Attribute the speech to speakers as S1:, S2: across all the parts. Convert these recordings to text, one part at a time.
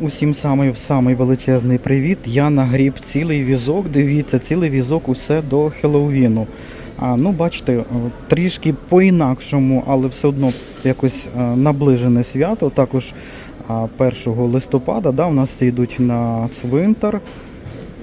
S1: Усім самий самий величезний привіт. Я нагріб цілий візок. Дивіться, цілий візок усе до Хеллоуіну. А, ну, бачите, е, трішки по-інакшому, але все одно якось е, наближене свято. Також 1 листопада да, у нас йдуть на цвинтар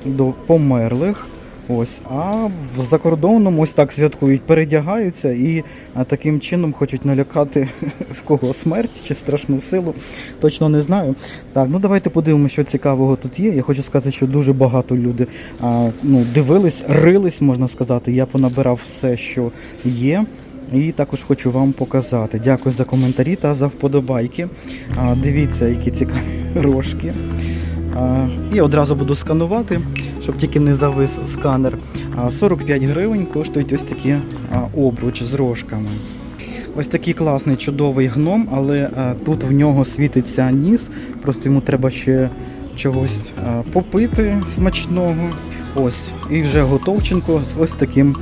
S1: до померлих. Ось, а в закордонному ось так святкують, передягаються і таким чином хочуть налякати в кого смерть чи страшну силу. Точно не знаю. Так, ну давайте подивимося, що цікавого тут є. Я хочу сказати, що дуже багато люди а, ну, дивились, рились, можна сказати. Я понабирав все, що є. І також хочу вам показати. Дякую за коментарі та за вподобайки. А, дивіться, які цікаві рожки. А, І одразу буду сканувати, щоб тільки не завис сканер. 45 гривень коштують ось такі обруч з рожками. Ось такий класний чудовий гном, але тут в нього світиться ніс, просто йому треба ще чогось попити смачного. Ось, і вже готовченко з ось таким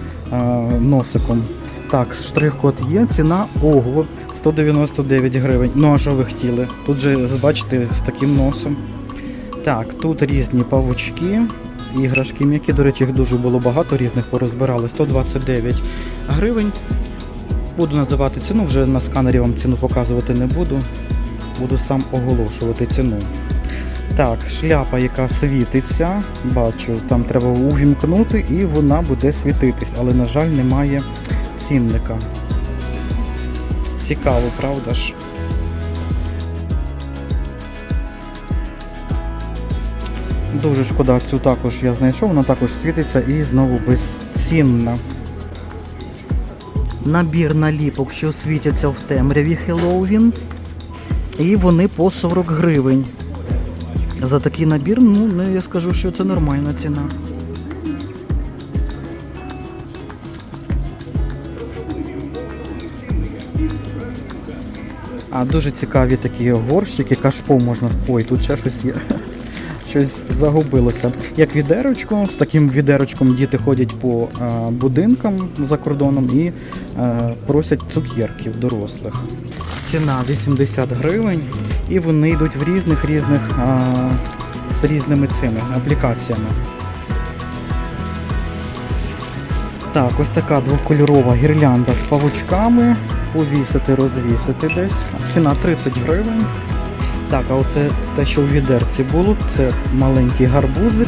S1: носиком. Так, штрих-код є, ціна ого, 199 гривень. Ну а що ви хотіли? Тут же, бачите, з таким носом. Так, тут різні павучки, іграшки м'які. До речі, їх дуже було багато різних порозбирали. 129 гривень. Буду називати ціну, вже на сканері вам ціну показувати не буду. Буду сам оголошувати ціну. Так, шляпа, яка світиться, бачу, там треба увімкнути і вона буде світитись, але, на жаль, немає цінника. Цікаво, правда ж? Дуже шкода, цю також я знайшов, вона також світиться і знову безцінна. Набір наліпок, що світяться в темряві Хеллоуін. І вони по 40 гривень. За такий набір, ну, не я скажу, що це нормальна ціна. А дуже цікаві такі горщики, кашпо можна. Ой, тут ще щось є. Щось загубилося. Як відерочко, з таким відерочком діти ходять по е, будинкам за кордоном і е, просять цукерків дорослих. Ціна 80 гривень, і вони йдуть в різних різних е, з різними цими аплікаціями. Так, ось така двокольорова гірлянда з павучками. Повісити, розвісити десь. Ціна 30 гривень. Так, а оце те, що у відерці було, це маленький гарбузик.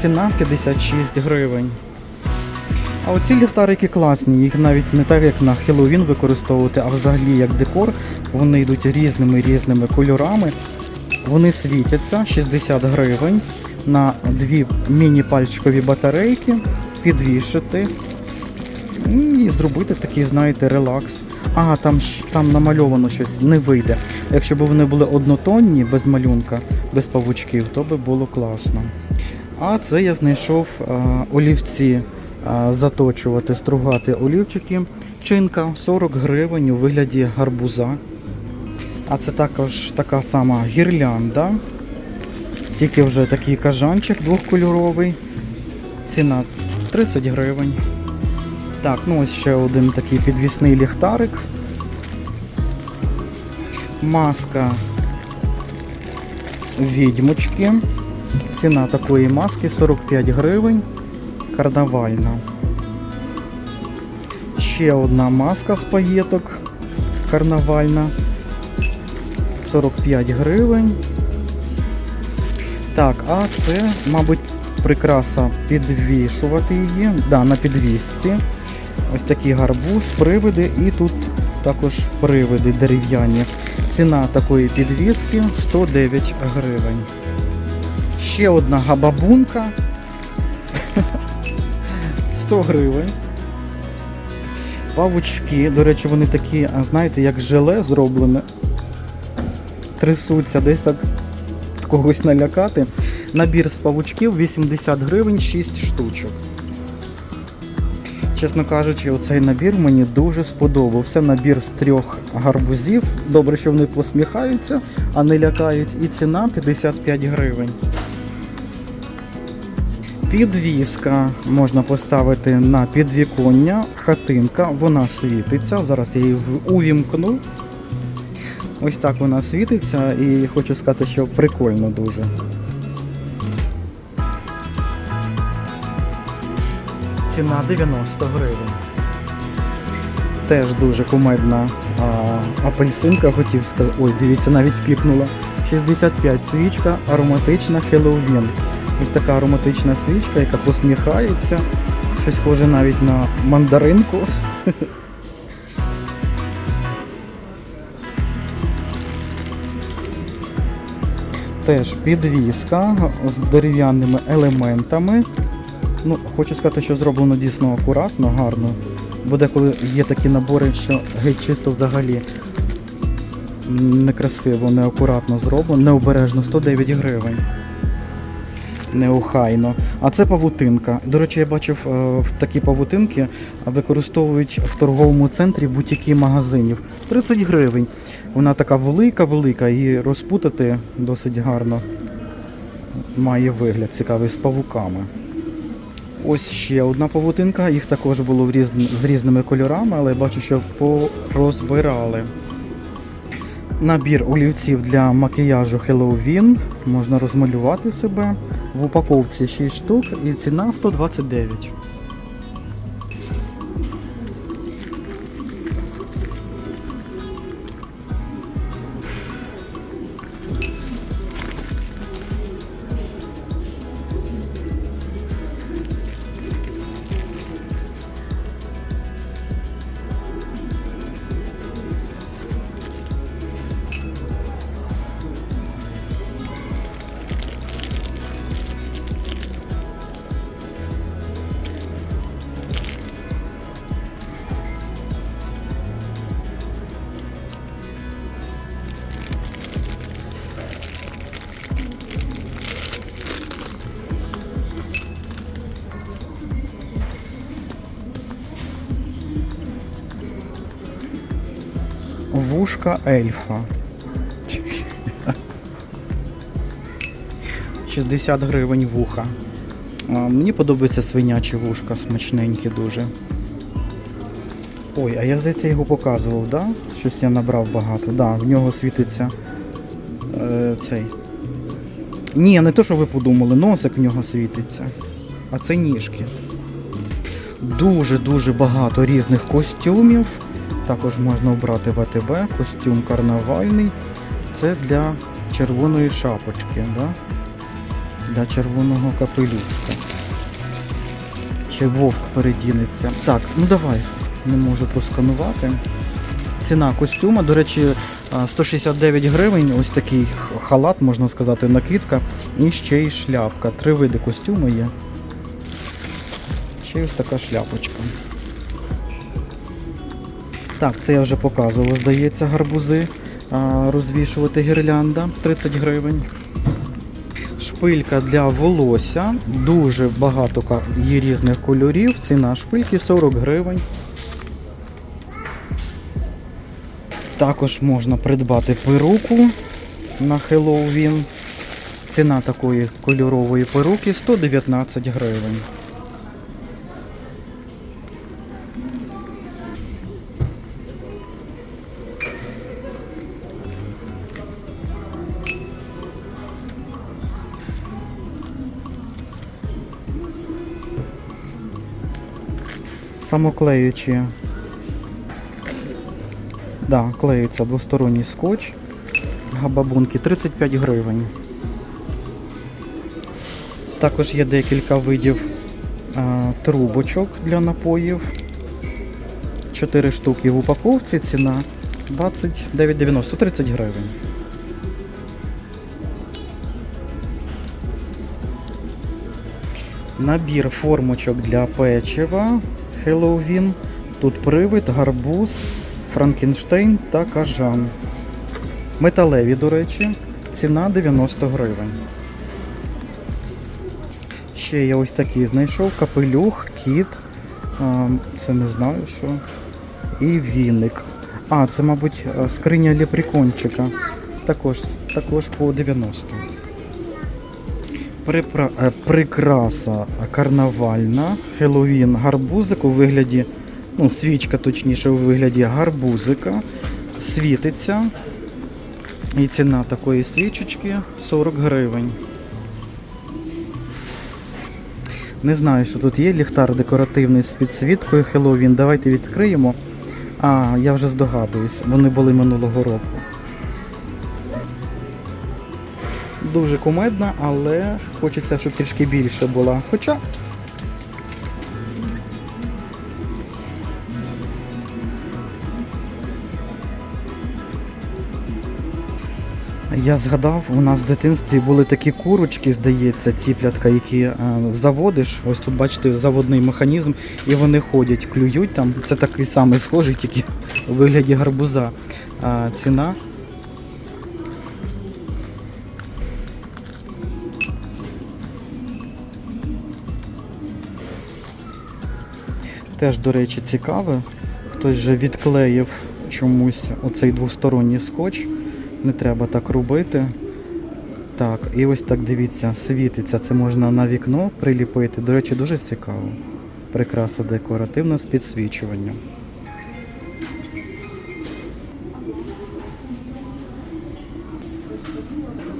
S1: Ціна 56 гривень. А оці ліхтарики класні, їх навіть не так, як на Хеллоуін використовувати, а взагалі як декор. Вони йдуть різними різними кольорами. Вони світяться 60 гривень на дві міні-пальчикові батарейки, підвішити і зробити такий, знаєте, релакс. А, там, там намальовано щось, не вийде. Якщо б вони були однотонні, без малюнка, без павучків, то би було класно. А це я знайшов а, олівці а, заточувати, стругати олівчики. Чинка 40 гривень у вигляді гарбуза. А це також така сама гірлянда. Тільки вже такий кажанчик двохкольоровий. Ціна 30 гривень. Так, ну ось ще один такий підвісний ліхтарик. Маска відьмочки. Ціна такої маски 45 гривень. Карнавальна. Ще одна маска з паєток. Карнавальна. 45 гривень. Так, а це, мабуть, прикраса підвішувати її. Да, на підвісці. Ось такий гарбуз, привиди і тут також привиди дерев'яні. Ціна такої підвіски 109 гривень. Ще одна габабунка. 100 гривень. Павучки, до речі, вони такі, знаєте, як желе зроблене. Трясуться, десь так когось налякати. Набір з павучків 80 гривень, 6 штучок. Чесно кажучи, оцей набір мені дуже сподобався. Набір з трьох гарбузів. Добре, що вони посміхаються, а не лякають. І ціна 55 гривень. Підвіска можна поставити на підвіконня, хатинка, вона світиться. Зараз я її увімкну. Ось так вона світиться і хочу сказати, що прикольно дуже. Ціна 90 гривень. Теж дуже кумедна а, апельсинка, хотів сказати. Ой, дивіться, навіть пікнула. 65 свічка, ароматична Хеллоуін. Ось така ароматична свічка, яка посміхається. Щось схоже навіть на мандаринку. Теж підвіска з дерев'яними елементами. Ну, хочу сказати, що зроблено дійсно акуратно, гарно. Бо деколи є такі набори, що геть чисто взагалі некрасиво, неакуратно зроблено, необережно 109 гривень. Неохайно. А це павутинка. До речі, я бачив е, такі павутинки використовують в торговому центрі бутіки магазинів. 30 гривень. Вона така велика-велика, і розпутати досить гарно має вигляд цікавий з павуками. Ось ще одна павутинка, їх також було в різн... з різними кольорами, але я бачу, що порозбирали. Набір олівців для макіяжу Halloween. Можна розмалювати себе. В упаковці 6 штук і ціна 129. Вушка ельфа. 60 гривень вуха. Мені подобаються свинячі вушка, смачненькі дуже. Ой, а я здається його показував, да? Щось я набрав багато. Да, в нього світиться е, цей. Ні, не то, що ви подумали, носик в нього світиться. А це ніжки. Дуже-дуже багато різних костюмів. Також можна обрати ВТБ, костюм карнавальний. Це для червоної шапочки, да? для червоного капелюшка. Чи вовк передінеться. Так, ну давай, не можу просканувати. Ціна костюма, до речі, 169 гривень, ось такий халат, можна сказати, накидка. І ще й шляпка. Три види костюму є. Ще ось така шляпочка. Так, це я вже показував, здається, гарбузи. Розвішувати гірлянда 30 гривень. Шпилька для волосся. Дуже багато є різних кольорів. Ціна шпильки 40 гривень. Також можна придбати перуку на Хеллоуін. Ціна такої кольорової перуки 119 гривень. Самоклеючі. Да, клеються двосторонній скотч. Габабунки 35 гривень. Також є декілька видів а, трубочок для напоїв. 4 штуки в упаковці, ціна 29,90, 30 гривень. Набір формочок для печива Хеллоуін. Тут привид, гарбуз, Франкенштейн та кажан. Металеві, до речі, ціна 90 гривень. Ще я ось такий знайшов капелюх, кіт. А, це не знаю що. І віник. А, це, мабуть, е, скриня ліприкончика. Також, також по 90. Припра... е, Прикраса карнавальна. Хеллоуін гарбузик у вигляді, ну, свічка точніше у вигляді гарбузика. Світиться. І ціна такої свічечки 40 гривень. Не знаю, що тут є ліхтар декоративний з підсвіткою Хеллоуін. Давайте відкриємо. А, я вже здогадуюсь, вони були минулого року. Дуже кумедна, але хочеться, щоб трішки більше була. Хоча. Я згадав, у нас в дитинстві були такі курочки, здається, ціплятка, які е, заводиш. Ось тут бачите заводний механізм, і вони ходять, клюють там. Це такий самий схожий, тільки у вигляді гарбуза. А ціна Теж, до речі, цікаве. Хтось вже відклеїв чомусь оцей двосторонній скотч. Не треба так робити. Так, і ось так дивіться, світиться. Це можна на вікно приліпити. До речі, дуже цікаво. Прикраса декоративна з підсвічуванням.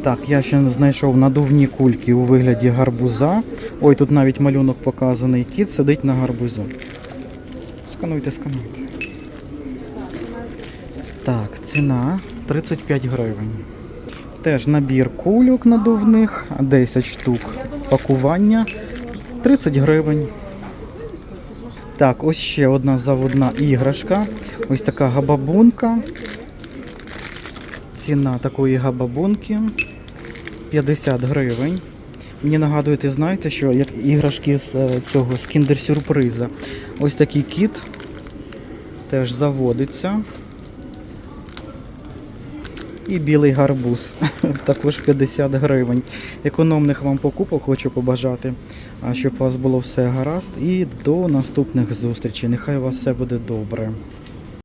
S1: Так, я ще знайшов надувні кульки у вигляді гарбуза. Ой, тут навіть малюнок показаний. Кіт сидить на гарбузу. Скануйте, скануйте. Так, ціна 35 гривень. Теж набір кульок надувних, 10 штук пакування, 30 гривень. Так, ось ще одна заводна іграшка. Ось така габабунка. Ціна такої габабунки 50 гривень. Мені нагадуєте, знаєте, що як іграшки з е, цього з кіндер-сюрприза. Ось такий кіт теж заводиться. І білий гарбуз, також 50 гривень. Економних вам покупок хочу побажати, щоб у вас було все гаразд. І до наступних зустрічей. Нехай у вас все буде добре.